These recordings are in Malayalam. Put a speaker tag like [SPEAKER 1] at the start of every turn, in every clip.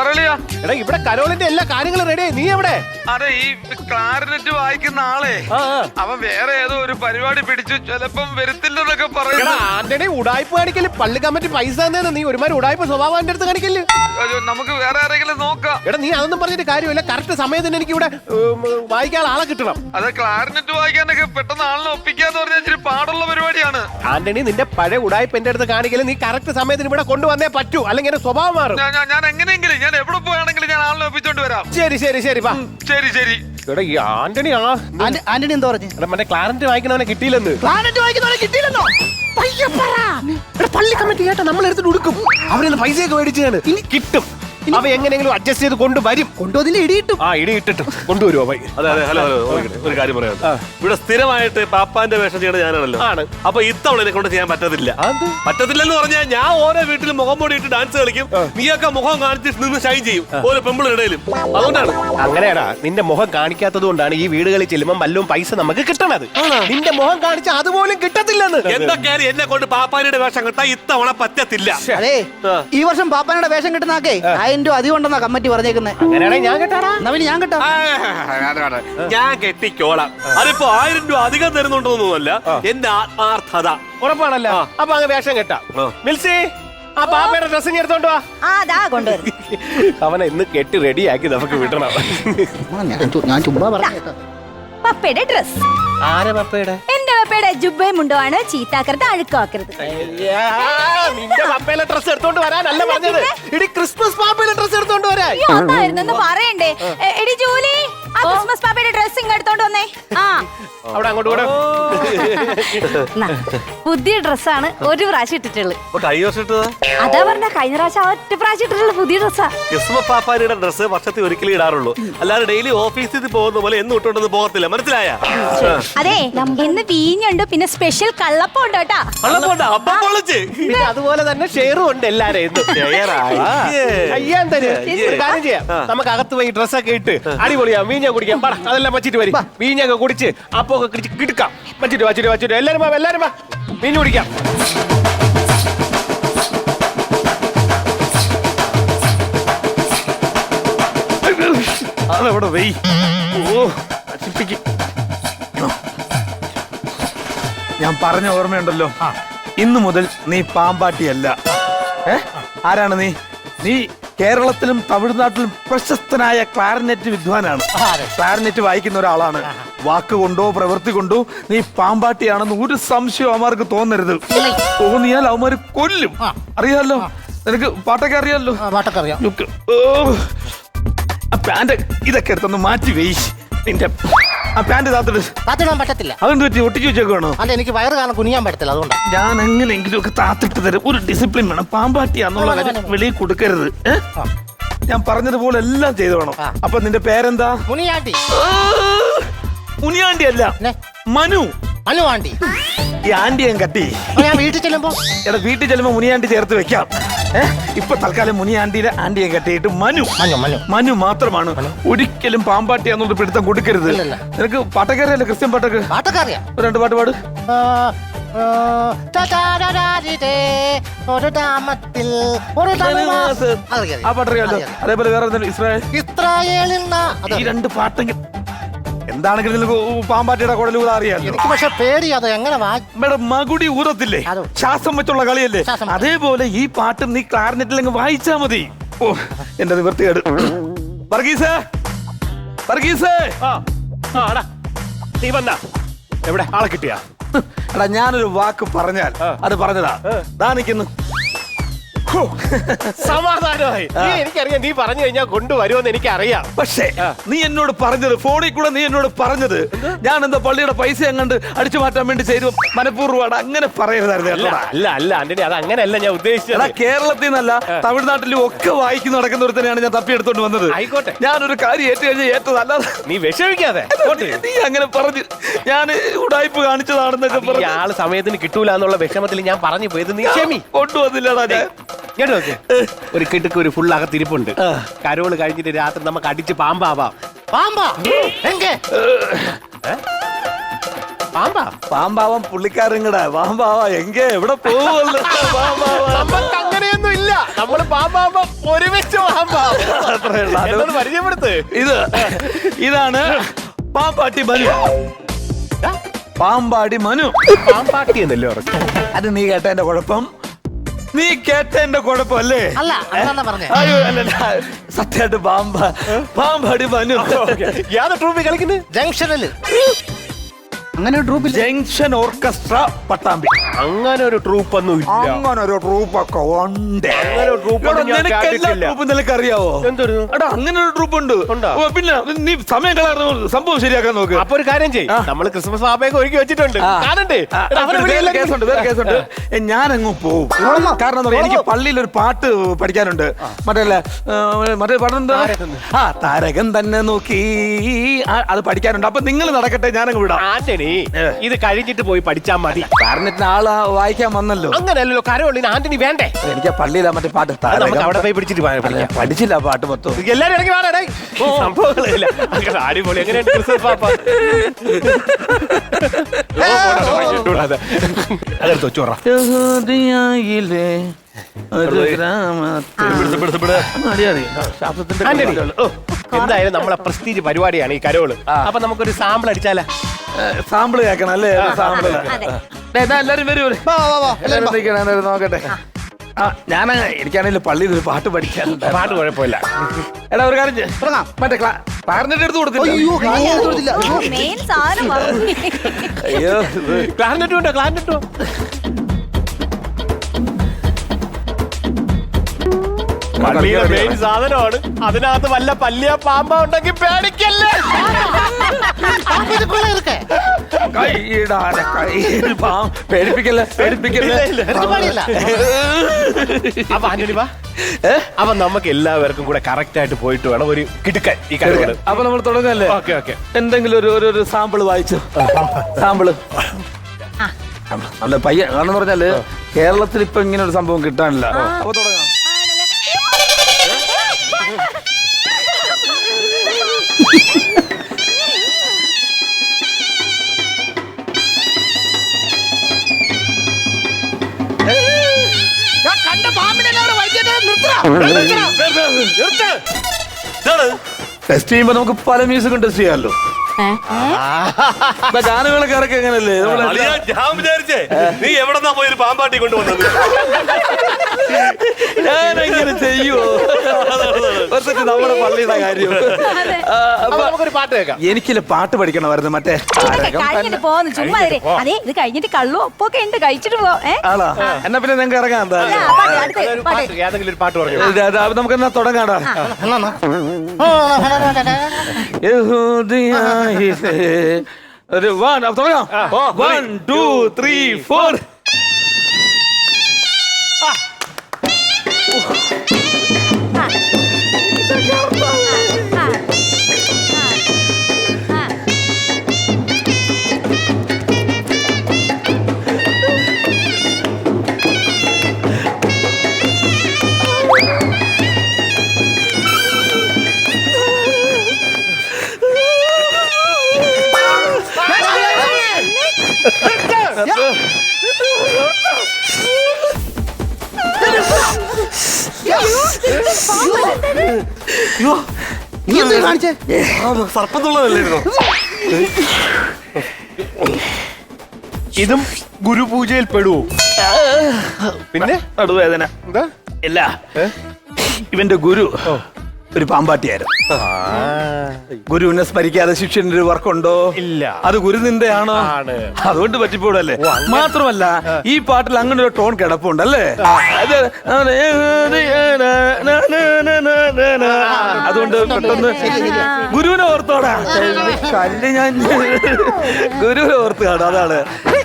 [SPEAKER 1] പറളി
[SPEAKER 2] എടാ ഇവിടെ കരോളിന്റെ എല്ലാ കാര്യങ്ങളും റെഡി നീ എവിടെ?
[SPEAKER 1] അതെ ഈ ക്ലാരിനെറ്റ് വായിക്കുന്ന ആളെ.
[SPEAKER 2] ആ, ആ.
[SPEAKER 1] അവൻ വേറെ ഏതോ ഒരു പരിപാടി പിടിച്ചു ചിലപ്പം വരുത്തില്ലെന്നൊക്കെ
[SPEAKER 2] എടാ
[SPEAKER 1] പറയുന്നു
[SPEAKER 2] ആന്റണി ഉടായ്പ കാണിക്കൽ പള്ളി കമ്മിറ്റി പൈസ തന്നെ നീ ഒരുമാതിരി ഉടായ്പ സ്വഭാവം എന്റെ അടുത്ത് കാണിക്കൽ.
[SPEAKER 1] അയ്യോ, നമുക്ക് വേറെ ആരെങ്കിലും നോക്കാം.
[SPEAKER 2] എടാ നീ അതൊന്നും പറഞ്ഞിട്ട് കാര്യമില്ല. കറക്റ്റ് സമയത്തിന് എനിക്ക് ഇവിടെ ഉം, വായിക്കാൻ ആളെ കിട്ടണം.
[SPEAKER 1] അത് ക്ലാരിനെറ്റ് വായിക്കാനൊക്കെ പെട്ടെന്ന് ആളിനെ ഒപ്പിക്കാന്ന് പറഞ്ഞാൽ ഇച്ചിരി പാടുള്ള പരിപാടിയാണ്.
[SPEAKER 2] ആന്റണി നിന്റെ പഴയ ഉടായ്പ എന്റെ അടുത്ത് കാണിക്കൽ. നീ കറക്റ്റ് സമയത്തിന് ഇവിടെ കൊണ്ടുവന്നേ പറ്റൂ. അല്ലെങ്കിൽ എന്റെ സ്വഭാവം മാറും.
[SPEAKER 1] ഞാൻ- ഞാൻ- ഞാൻ എങ്ങനെയെങ്കിലും ഞാൻ എവിടെ പോയാണെങ്കിലും ഞാൻ ആളിനെ ഒപ്പിച്ചോണ്ട് വരാം.
[SPEAKER 2] ശരി ശരി ശരി വാ.
[SPEAKER 1] ശരി ശരി.
[SPEAKER 2] എടാ ഈ ആന്റണി ആ
[SPEAKER 3] ആന്റ- ആന്റണി എന്താ പറഞ്ഞു?
[SPEAKER 2] എടാ മറ്റേ ക്ലാരന്റ് വായിക്കണവനെ കിട്ടിയില്ലെന്ന്.
[SPEAKER 3] പ്ലാനറ്റ് വായിക്കുന്നവരെ കിട്ടിയില്ലെന്നോ?
[SPEAKER 2] പയ്യെ പറ. എടാ, പള്ളി കമ്മിറ്റി കേട്ടോ നമ്മൾ എടുത്തിട്ട് കൊടുക്കും അവരിന്ന് പൈസയൊക്കെ മേടിച്ചാണ് ഇനി കിട്ടും. അവ എങ്ങനെയെങ്കിലും അഡ്ജസ്റ്റ് ചെയ്ത് കൊണ്ടുവരും
[SPEAKER 3] കൊണ്ടുവന്നില്ല ഇടിയിട്ടു.
[SPEAKER 2] ആ ഇടി ഇട്ടിട്ട് കൊണ്ടുവരുമോ പൈ
[SPEAKER 4] അതെ അതെ ഹലോ ഹലോ ഒരു- ഒരു കാര്യം പറയാം. ഇവിടെ സ്ഥിരമായിട്ട് പാപ്പാന്റെ വേഷം ചെയ്യണത് ഞാനാണല്ലോ.
[SPEAKER 2] ആണ്.
[SPEAKER 4] അപ്പൊ ഇത്തവണ എന്നെ കൊണ്ട് ചെയ്യാൻ പറ്റത്തില്ല.
[SPEAKER 2] അത്?
[SPEAKER 4] പറ്റത്തില്ലെന്ന് പറഞ്ഞാൽ ഞാൻ ഓരോ വീട്ടിൽ മുഖം മൂടി ഇട്ട് ഡാൻസ് കളിക്കും. നീയൊക്കെ മുഖം കാണിച്ച് നിന്ന് ഷൈൻ ചെയ്യും. ഓരോ പെമ്പിളിടയിലും അതുകൊണ്ടാണ്.
[SPEAKER 2] അങ്ങനെയാടാ നിന്റെ മുഖം കാണിക്കാത്തത് കൊണ്ടാണ് ഈ വീടുകളിൽ ചെല്ലുമ്പോൾ വല്ലതും പൈസ നമുക്ക് കിട്ടണത്. നിന്റെ മുഖം കാണിച്ച അതുപോലും കിട്ടത്തില്ലെന്ന്.
[SPEAKER 4] എന്തൊക്കെയാലും എന്നെ കൊണ്ട് പാപ്പാനിയുടെ വേഷം കിട്ടാൻ ഇത്തവണ പറ്റത്തില്ല.
[SPEAKER 3] അതെ.
[SPEAKER 4] ആ.
[SPEAKER 3] ഈ വർഷം പാപ്പാനയുടെ വേഷം കിട്ടുന്നാക്കേ ആയിരം രൂപ അധികം ഉണ്ടെന്നാ കമ്മിറ്റി പറഞ്ഞേക്കുന്നേ.
[SPEAKER 2] അങ്ങനെയാണെങ്കിൽ ഞാൻ കേട്ടാടാ?
[SPEAKER 3] ഞാൻ കിട്ടാം.
[SPEAKER 4] ആ, വേണ്ട, വേണ്ട. ഞാൻ കെട്ടിക്കോളാം. അതിപ്പോ ആയിരം രൂപ അധികം തരുന്നുണ്ടോന്നല്ല എന്റെ ആത്മാർത്ഥത.
[SPEAKER 2] ഉറപ്പാണല്ലോ? അപ്പൊ അങ്ങ് വേഷം കെട്ടാ.
[SPEAKER 4] ആ.
[SPEAKER 2] മിൽസി ആ പാപ്പയുടെ ഡ്രസ്സിങ് എടുത്തോണ്ട് വാ.
[SPEAKER 5] ആ അതാ കൊണ്ടുവരും.
[SPEAKER 2] അവനെ ഇന്ന് കെട്ടി റെഡിയാക്കി നമുക്ക് വിടണം.
[SPEAKER 3] ആ, ഞാൻ ചു- ഞാൻ ചുമ്മാ പറഞ്ഞേക്കാം
[SPEAKER 5] പപ്പയുടെ ഡ്രസ്
[SPEAKER 2] ആരെ പപ്പയുടെ?
[SPEAKER 5] എന്റെ പപ്പയുടെ ജുബയും മുണ്ടുമാണ് ചീത്താക്കരുത് അഴുക്കാക്കരുത്.
[SPEAKER 2] അയ്യാ, നിന്റെ പപ്പയിലെ ഡ്രസ് എടുത്തോണ്ട് വരാനല്ല പറഞ്ഞത്. ഇടി ക്രിസ്മസ് പാപ്പയിലെ ഡ്രസ്സ് എടുത്തോണ്ട് വരാൻ.
[SPEAKER 5] പറയണ്ടേ. ഇടി എടി ജൂലി ആ ക്രിസ്മസ് പാപ്പയുടെ ഡ്രസ്സിംഗ് എടുത്തോണ്ട് വന്നേ. ആ.
[SPEAKER 2] അവിടെ അങ്ങോട്ട് കൂടെ.
[SPEAKER 5] നാ, പുതിയ ഡ്രസ്സാണ് ഒരു പ്രാവശ്യം ഇട്ടിട്ടുള്ളത് അതാ പറഞ്ഞ കഴിഞ്ഞ പ്രാവശ്യം ആ ഒറ്റ പ്രാവശ്യം ഇട്ടിട്ടുള്ള പുതിയ ഡ്രസ്സാ
[SPEAKER 4] ക്രിസ്മസ് പാപ്പാരിയുടെ ഡ്രസ്സ് വർഷത്തിൽ ഒരിക്കലും ഇടാറുള്ളൂ. അല്ലാതെ ഡെയിലി ഓഫീസിൽ പോകുന്ന പോലെ എന്നും ഇട്ടോണ്ടൊന്നും പോകത്തില്ല. മനസ്സിലായ?
[SPEAKER 5] അതെ ഇന്ന് വീഞ്ഞുണ്ട് പിന്നെ സ്പെഷ്യൽ കള്ളപ്പം ഉണ്ട് കേട്ടാ.
[SPEAKER 4] അപ്പം പൊളിച്ച്.
[SPEAKER 2] പിന്നെ അതുപോലെ തന്നെ ഷെയറും ഉണ്ട് എല്ലാരും അയ്യാൻ തരും ഒരു കാര്യം ചെയ്യാം. നമുക്ക് അകത്ത് പോയി ഡ്രസ്സൊക്കെ ഇട്ട് അടിപൊളിയാ. വീഞ്ഞ കുടിക്കാം. പറ അതെല്ലാം വച്ചിട്ട് വരും. വീഞ്ഞൊക്കെ കുടിച്ച് അപ്പൊ കിടക്കാം. വച്ചിട്ട് വച്ചിട്ട് വച്ചിട്ട് എല്ലാരും വാ എല്ലാരും വാ. വീഞ്ഞ് കുടിക്കാം.
[SPEAKER 6] അതെവിടെ വെയ് ഓ അച്ചിപ്പിക്ക് ഞാൻ പറഞ്ഞ ഓർമ്മയുണ്ടല്ലോ. ഇന്നു മുതൽ നീ പാമ്പാട്ടിയല്ല. ഏ? ആരാണ് നീ? നീ കേരളത്തിലും തമിഴ്നാട്ടിലും പ്രശസ്തനായ ക്ലാരനെറ്റ് വിദ്വാനാണ്. ക്ലാരനെറ്റ് വായിക്കുന്ന ഒരാളാണ്. വാക്ക് കൊണ്ടോ പ്രവൃത്തി കൊണ്ടോ നീ പാമ്പാട്ടിയാണെന്ന് ഒരു സംശയം അവന്മാർക്ക് തോന്നരുത്. തോന്നിയാൽ അവന്മാർ കൊല്ലും. അറിയാലോ? നിനക്ക് പാട്ടൊക്കെ അറിയാലോ?
[SPEAKER 3] പാട്ടൊക്കെ അറിയാം.
[SPEAKER 6] പാന്റ് ഇതൊക്കെ എടുത്തൊന്ന് മാറ്റി വെയിച്ച് നിന്റെ ആ പാന്റ് താത്തിട്ട്
[SPEAKER 3] താത്തിടാൻ പറ്റത്തില്ല.
[SPEAKER 6] അതെന്ത് പറ്റി? ഒട്ടിച്ചു വെച്ചേക്കാണോ
[SPEAKER 3] അല്ല എനിക്ക് വയറ് കാരണം കുനിയാൻ പറ്റത്തില്ല അതുകൊണ്ടാണ്
[SPEAKER 6] ഞാൻ എങ്ങനെയെങ്കിലും ഒക്കെ താത്തിട്ട് തരും. ഒരു ഡിസിപ്ലിൻ വേണം. പാമ്പാട്ടിയാന്നുള്ള കാര്യം വെളിയിൽ കൊടുക്കരുത്. ഞാൻ പറഞ്ഞതുപോലെ എല്ലാം ചെയ്തു വേണം. അപ്പൊ നിന്റെ പേരെന്താ?
[SPEAKER 3] മുനിയാണ്ടി.
[SPEAKER 6] മുനിയാണ്ടി അല്ല? മനു.
[SPEAKER 3] മനു ആണ്ടി.
[SPEAKER 6] ഈ ആണ്ടി ഞാൻ കട്ടി
[SPEAKER 3] ഞാൻ വീട്ടിൽ ചെല്ലുമ്പോ?
[SPEAKER 6] എടാ വീട്ടിൽ ചെല്ലുമ്പോ മുനിയാണ്ടി ചേർത്ത് വെക്കാം? ഇപ്പൊ തൽക്കാലം മുനി ആന്റിയുടെ ആന്റിയെ കെട്ടിയിട്ട് മനു.
[SPEAKER 3] മനു മനു.
[SPEAKER 6] മനു മാത്രമാണ്. ഒരിക്കലും പാമ്പാട്ടിയാന്നുള്ള പിടുത്തം കൊടുക്കരുത്. നിനക്ക് പാട്ടക്കാരല്ലേ ക്രിസ്ത്യൻ പാട്ടൊക്കെ?
[SPEAKER 3] പാട്ടൊക്കെ അറിയാം.
[SPEAKER 6] ഒരു രണ്ട് പാട്ട് പാട്.
[SPEAKER 3] ഒരു ഗ്രാമത്തിൽ ഒരു.
[SPEAKER 6] അതേപോലെ വേറെ ഇസ്രായേൽ
[SPEAKER 3] ഇസ്രായേലിൽ
[SPEAKER 6] ഈ രണ്ട് പാട്ടെങ്കിൽ
[SPEAKER 3] എനിക്ക് പക്ഷെ പേടി എങ്ങനെ വാ
[SPEAKER 6] മേഡം മകുടി ഊരത്തില്ലേ
[SPEAKER 3] അതോ.
[SPEAKER 6] ശ്വാസം വെച്ചുള്ള കളിയല്ലേ?
[SPEAKER 3] ശ്വാസം വെച്ച്.
[SPEAKER 6] അതേപോലെ ഈ പാട്ട് നീ ക്ലാറിനെറ്റിൽ അങ്ങ് വായിച്ചാ മതി. ഓ എന്റെ നിവൃത്തികേട് വർഗീസ് വർഗീസ്.
[SPEAKER 2] ആ ആ എടാ നീ വന്നാ. എവിടെ? ആളെ കിട്ടിയാ.
[SPEAKER 6] എടാ ഞാനൊരു വാക്ക് പറഞ്ഞാൽ അത് പറഞ്ഞതാ. ദാ നിൽക്കുന്നു
[SPEAKER 2] സമാധാനമായി. നീ എനിക്കറിയാം നീ പറഞ്ഞു കഴിഞ്ഞാൽ കൊണ്ടുവരുമെന്ന് എനിക്കറിയാം.
[SPEAKER 6] പക്ഷേ നീ എന്നോട് പറഞ്ഞത് ഫോണിൽ കൂടെ നീ എന്നോട് പറഞ്ഞത് ഞാൻ എന്താ പള്ളിയുടെ പൈസ അങ്ങണ്ട് അടിച്ചു മാറ്റാൻ വേണ്ടി ചെയ്തു? മനഃപൂർവമാണ് അങ്ങനെ പറയരുതായിരുന്നു
[SPEAKER 2] അല്ല അല്ല ആന്റണി അത് അങ്ങനെയല്ല ഞാൻ ഉദ്ദേശിച്ചത്.
[SPEAKER 6] കേരളത്തിൽ നിന്നല്ല തമിഴ്നാട്ടിലും ഒക്കെ വായിക്കുന്ന നടക്കുന്ന ഒരുത്തനെയാണ് ഞാൻ തപ്പിയെടുത്തോണ്ട് വന്നത്.
[SPEAKER 2] ആയിക്കോട്ടെ.
[SPEAKER 6] ഞാനൊരു കാര്യം ഏറ്റു കഴിഞ്ഞാൽ ഏറ്റതല്ല
[SPEAKER 2] നീ വിഷമിക്കാതെ.
[SPEAKER 6] നീ അങ്ങനെ പറഞ്ഞു ഞാൻ ഉടായ്പ കാണിച്ചതാണെന്നൊക്കെ പറഞ്ഞു.
[SPEAKER 2] ആൾ സമയത്തിന് കിട്ടൂല എന്നുള്ള വിഷമത്തിൽ ഞാൻ പറഞ്ഞു പോയത് നീ ക്ഷമി.
[SPEAKER 6] കൊണ്ടുവന്നില്ലടാ ഞാൻ.
[SPEAKER 2] നോക്ക് ഒരു കിട്ടുക്ക് ഒരു ഫുൾ അകത്തിരിപ്പുണ്ട്. കരോൾ കഴിഞ്ഞിട്ട് രാത്രി നമുക്ക് അടിച്ച് പാമ്പാവാം.
[SPEAKER 3] പാമ്പാ? എങ്കേ?
[SPEAKER 2] പാമ്പാ?
[SPEAKER 6] പാമ്പാവാൻ പുള്ളിക്കാരങ്ങടാ. പാമ്പാവാ. എങ്കെ? എവിടെ
[SPEAKER 2] നമുക്ക് അങ്ങനെയൊന്നും ഇല്ല. നമ്മൾ ഒരുമിച്ച്. എന്നോട് പരിചയപ്പെടുത്ത്.
[SPEAKER 6] ഇത് ഇതാണ് പാമ്പാട്ടി മനു. പാമ്പാടി മനു.
[SPEAKER 2] പാമ്പാട്ടി എന്നല്ലേ
[SPEAKER 6] അത് നീ കേട്ടതിന്റെ കുഴപ്പം? നീ കേട്ടതിന്റെ കുഴപ്പമല്ലേ?
[SPEAKER 3] അല്ല അതാ പറഞ്ഞേ.
[SPEAKER 6] അയ്യോ അല്ല സത്യമായിട്ട് പാമ്പ പാമ്പടി മനു
[SPEAKER 2] യാതൊരു ട്രൂപ്പി കളിക്കുന്നത്
[SPEAKER 3] ജംഗ്ഷനിൽ. അങ്ങനെ ഒരു ട്രൂപ്പിൽ
[SPEAKER 6] ജംഗ്ഷൻ ഓർക്കസ്ട്ര പട്ടാമ്പി.
[SPEAKER 2] അങ്ങനെ ഒരു ട്രൂപ്പ് ഒന്നും ഇല്ല.
[SPEAKER 6] അങ്ങനെ ഒരു ട്രൂപ്പൊക്കെ ഉണ്ട്.
[SPEAKER 2] അങ്ങനെ ഒരു ട്രൂപ്പ് ഞാൻ
[SPEAKER 6] നിനക്ക്. അറിയാവോ എടാ അങ്ങനെ ഒരു ട്രൂപ്പ് ഉണ്ട്. ഓ, പിന്നെ നീ സമയം കളയാറുന്ന സംഭവം ശരിയാക്കാൻ നോക്ക്.
[SPEAKER 2] അപ്പൊ ഒരു കാര്യം ചെയ്യും. നമ്മൾ ക്രിസ്മസ് പാപ്പയൊക്കെ ഒരുക്കി വെച്ചിട്ടുണ്ട്. കാണണ്ടേ?
[SPEAKER 6] കേസുണ്ട് വേറെ കേസുണ്ട്. ഏ, ഞാനങ്ങ് പോവും. കാരണം എന്താ എനിക്ക് പള്ളിയിൽ ഒരു പാട്ട് പഠിക്കാനുണ്ട്. മറ്റേ മറ്റേ പാട്ട് എന്താ ആ താരകം തന്നെ നോക്കി. അത് പഠിക്കാനുണ്ട്. അപ്പൊ നിങ്ങൾ നടക്കട്ടെ ഞാനങ്ങ് വിടാം.
[SPEAKER 2] ആന്റണി ഇത് കഴിഞ്ഞിട്ട് പോയി പഠിച്ചാ മതി.
[SPEAKER 6] കാരണത്തിന് ആൾ വായിക്കാൻ വന്നല്ലോ.
[SPEAKER 2] അങ്ങനെയല്ലോ കരവുള്ളിന് ആന്റണി വേണ്ടേ?
[SPEAKER 6] എനിക്ക് ആ പള്ളിയിലാ മറ്റേ പാട്ട്
[SPEAKER 2] അത് നമുക്ക് അവിടെ പോയി പിടിച്ചിട്ട് പോയാ
[SPEAKER 6] അല്ല,
[SPEAKER 2] പഠിക്കാം.
[SPEAKER 6] പഠിച്ചില്ല ആ പാട്ട് മൊത്തം.
[SPEAKER 2] എല്ലാരും ഇറങ്ങി വേണേ സംഭവങ്ങളില്ല. അങ്ങനെ അടിപൊളി. എങ്ങനെയുണ്ട് ക്രിസ്മസ് പാപ്പ? ഓ, പോടാ, പോടാ, ഇട്ടൂടാ, അതെടുത്ത് വെച്ചോറാ
[SPEAKER 6] യഹൂദിയായിലെ ഒരു ഗ്രാമത്തിൽ അടി, അടി. ശാസ്ത്രത്തിന്റെ
[SPEAKER 2] ആന്റണി ഓ, എന്തായാലും നമ്മളെ പ്രസ്റ്റീജ് പരിപാടിയാണ് ഈ കരോൾ. അപ്പൊ നമുക്കൊരു സാമ്പിൾ അടിച്ചാലാ.
[SPEAKER 6] സാമ്പിൾ കേൾക്കണം അല്ലേ?
[SPEAKER 5] സാമ്പിൾ.
[SPEAKER 6] ദാ എല്ലാരും വരൂ വരൂ.
[SPEAKER 3] വാ, വാ, വാ.
[SPEAKER 6] എല്ലാരും നിൽക്കണം, നോക്കട്ടെ. ആ. ഞാൻ എനിക്കാണെങ്കിൽ പള്ളിയിൽ ഒരു പാട്ട് പഠിക്കാറുണ്ട്
[SPEAKER 2] പാട്ട് കുഴപ്പമില്ല.
[SPEAKER 6] എടാ ഒരു കാര്യം.
[SPEAKER 3] തുടങ്ങാം.
[SPEAKER 6] മറ്റേ ക്ലാറിനെറ്റ് എടുത്ത് കൊടുത്തില്ല.
[SPEAKER 3] അയ്യോ കാര്യം കൊടുത്തില്ല അയ്യോ.
[SPEAKER 5] മെയിൻ
[SPEAKER 2] സാധനമാണ്. അതിനകത്ത് വല്ല പല്ലിയ പാമ്പ ഉണ്ടെങ്കിൽ പേടിക്കല്ലേ?
[SPEAKER 3] ഇത് കൊള്ളാം ഇതൊക്കെ.
[SPEAKER 6] കൈയിടാതെ കൈയിൽ പാം പേടിപ്പിക്കല്ലേ പേടിപ്പിക്കല്ലേ?
[SPEAKER 2] ഇല്ല, ഇല്ല,
[SPEAKER 3] ഇത് പണിയല്ല.
[SPEAKER 2] അപ്പൊ ആന്റണി വാ. അപ്പൊ നമുക്ക് എല്ലാവർക്കും കൂടെ കറക്റ്റ് ആയിട്ട് പോയിട്ട് വേണം ഒരു കിടുക്കൻ ഈ കാര്യങ്ങൾ
[SPEAKER 6] അപ്പൊ നമ്മൾ തുടങ്ങല്ലേ?
[SPEAKER 2] Okay okay.
[SPEAKER 6] എന്തെങ്കിലും ഒരു ഒരു ഒരു സാമ്പിൾ വായിച്ചു? സാമ്പിൾ. അല്ല പയ്യ കാരണം പറഞ്ഞാൽ കേരളത്തിൽ ഇപ്പൊ ഇങ്ങനെ ഒരു സംഭവം കിട്ടാനില്ല. അപ്പൊ തുടങ്ങാം. ടെസ്റ്റ് ചെയ്യുമ്പോ നമുക്ക് പല മ്യൂസിക്കും ടെസ്റ്റ് ചെയ്യാമല്ലോ ഇപ്പൊ ഗാനങ്ങളൊക്കെ ഇറക്കി എങ്ങനല്ലേ
[SPEAKER 4] ഞാൻ വിചാരിച്ചേ നീ എവിടെന്നാ പോയി ഒരു പാമ്പാട്ടി കൊണ്ടുവന്നത്?
[SPEAKER 6] ഞാൻ എങ്ങനെ ചെയ്യുവോ? ഒരു സെറ്റ് നമ്മുടെ പള്ളിയുടെ കാര്യം.
[SPEAKER 2] നമുക്കൊരു പാട്ട് കേൾക്കാം.
[SPEAKER 6] എനിക്കില്ല പാട്ട് പഠിക്കണമായിരുന്നു മറ്റേ
[SPEAKER 5] കഴിഞ്ഞിട്ട്. പോന്ന് ചുമ്മാ ഇരി. അതെ ഇത് കഴിഞ്ഞിട്ട് കള്ളും ഒപ്പൊക്കെ ഉണ്ട് കഴിച്ചിട്ട് ഏ?
[SPEAKER 6] ആളാ എന്നാ പിന്നെ നിങ്ങൾക്ക് ഇറങ്ങാം എന്താ?
[SPEAKER 5] ആ, പാട്ട്, അടുത്ത
[SPEAKER 2] ഒരു
[SPEAKER 5] പാട്ട്.
[SPEAKER 2] പാട്ട് ഏതെങ്കിലും ഒരു പാട്ട് പറഞ്ഞു?
[SPEAKER 6] ഇത് അത് അത് നമുക്ക് എന്നാ തുടങ്ങാടാ. യഹൂദിയായിലെ ഒരു വൺ തുടങ്ങാം. വൺ ടു ത്രീ ഫോർ
[SPEAKER 3] നീ എന്ത് കാണിച്ചേ
[SPEAKER 4] സർപ്പത്തുള്ളതല്ലായിരുന്നു
[SPEAKER 2] ഇതും ഗുരുപൂജയിൽ പെടുവോ? പിന്നെ?
[SPEAKER 6] നടുവേദന.
[SPEAKER 2] എന്താ?
[SPEAKER 6] ഇല്ല. ഇവന്റെ ഗുരു. ഒരു പാമ്പാട്ടിയായിരുന്നു. ഗുരുവിനെ സ്മരിക്കാതെ ശിഷ്യന്റെ ഒരു വർക്കുണ്ടോ?
[SPEAKER 2] ഇല്ല.
[SPEAKER 6] അത് ഗുരു
[SPEAKER 2] നിന്ദയാണോ
[SPEAKER 6] അതുകൊണ്ട് പറ്റിപ്പോടല്ലേ
[SPEAKER 2] ഓ,
[SPEAKER 6] മാത്രമല്ല ഈ പാട്ടിൽ അങ്ങനെ ഒരു ടോൺ കിടപ്പുണ്ടല്ലേ? അല്ലേ അതുകൊണ്ട് പെട്ടെന്ന് ഗുരുവിനെ ഓർത്തോടാ. കല്ല് ഞാൻ ഗുരുവിനെ ഓർത്ത് കാണും അതാണ്.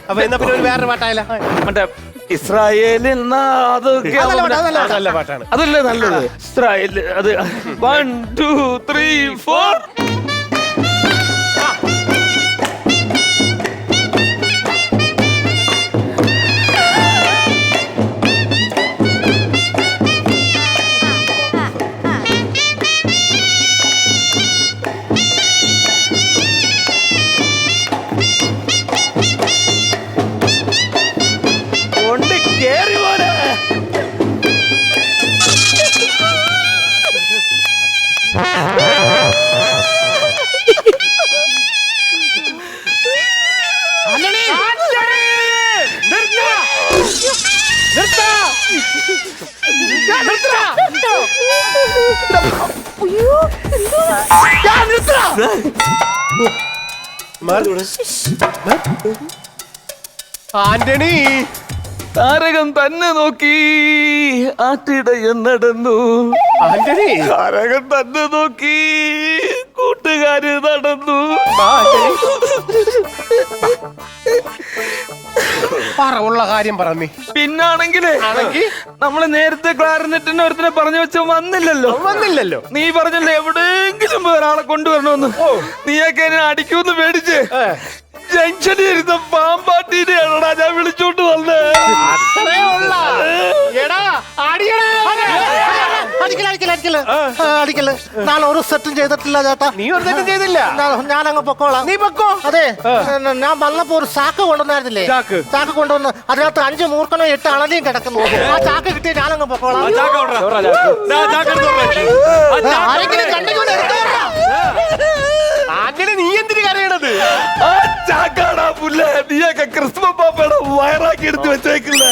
[SPEAKER 2] അപ്പൊ എന്നാ പിന്നെ ഒരു വേറെ പാട്ടായാല?
[SPEAKER 6] മറ്റേ ഇസ്രായേലിൽ
[SPEAKER 3] അതല്ലേ
[SPEAKER 6] നല്ലത്? ഇസ്രായേൽ അത് one two three four
[SPEAKER 2] Antony.
[SPEAKER 6] താരകം തന്നെ നോക്കി ആട്ടിടയൻ നടന്നു.
[SPEAKER 2] ആന്റണി.
[SPEAKER 6] താരകം തന്നെ നോക്കി
[SPEAKER 2] പറ ഉള്ള കാര്യം പറഞ്ഞു
[SPEAKER 6] പിന്നാണെങ്കിലേ? നമ്മൾ നേരത്തെ ക്ലാരനെറ്റിന് ഒരുത്തിനെ പറഞ്ഞു വെച്ച വന്നില്ലല്ലോ.
[SPEAKER 2] വന്നില്ലല്ലോ.
[SPEAKER 6] നീ പറഞ്ഞല്ലോ എവിടെയെങ്കിലും ഒരാളെ കൊണ്ടുവരണമെന്ന്. നീയൊക്കെ എന്നെ അടിക്കൂന്ന് പേടിച്ച്. ജംഗ്ഷനിൽ ഇരുന്ന പാമ്പാട്ടീനെയാണോടാ ഞാൻ വിളിച്ചോണ്ട് വന്നേ.
[SPEAKER 3] അടിക്കൽ അടിക്കൽ ഞാൻ ഒരു സെറ്റും ചെയ്തിട്ടില്ല ചേട്ടാ.
[SPEAKER 2] നീ ഒരു തെറ്റും ചെയ്തില്ല?
[SPEAKER 3] ഞാൻ അങ്ങ് പൊക്കോളാം.
[SPEAKER 2] നീ പൊക്കോ?
[SPEAKER 3] അതെ. ഞാൻ വന്നപ്പോ ഒരു ചാക്ക് കൊണ്ടുവന്നായിരുന്നില്ലേ?
[SPEAKER 2] ചാക്ക്?
[SPEAKER 3] ചാക്ക് കൊണ്ടുവന്ന് അതിനകത്ത് അഞ്ച് മൂർക്കനോ എട്ട് അണലിയും കിടക്കുന്നു. ആ ചാക്ക് കിട്ടിയ അങ്ങ് പൊക്കോളാം. ആരെങ്കിലും കണ്ടുകൊണ്ട് എടുത്തോളാം.
[SPEAKER 2] ആന്റണി നീ എന്തിനു കരയണത്?
[SPEAKER 6] ആ ചാക്കാടാ പുല്ലേ. നീയൊക്കെ ക്രിസ്മസ് പാപ്പയുടെ വയറാക്കി എടുത്ത് വെച്ചേക്കില്ലേ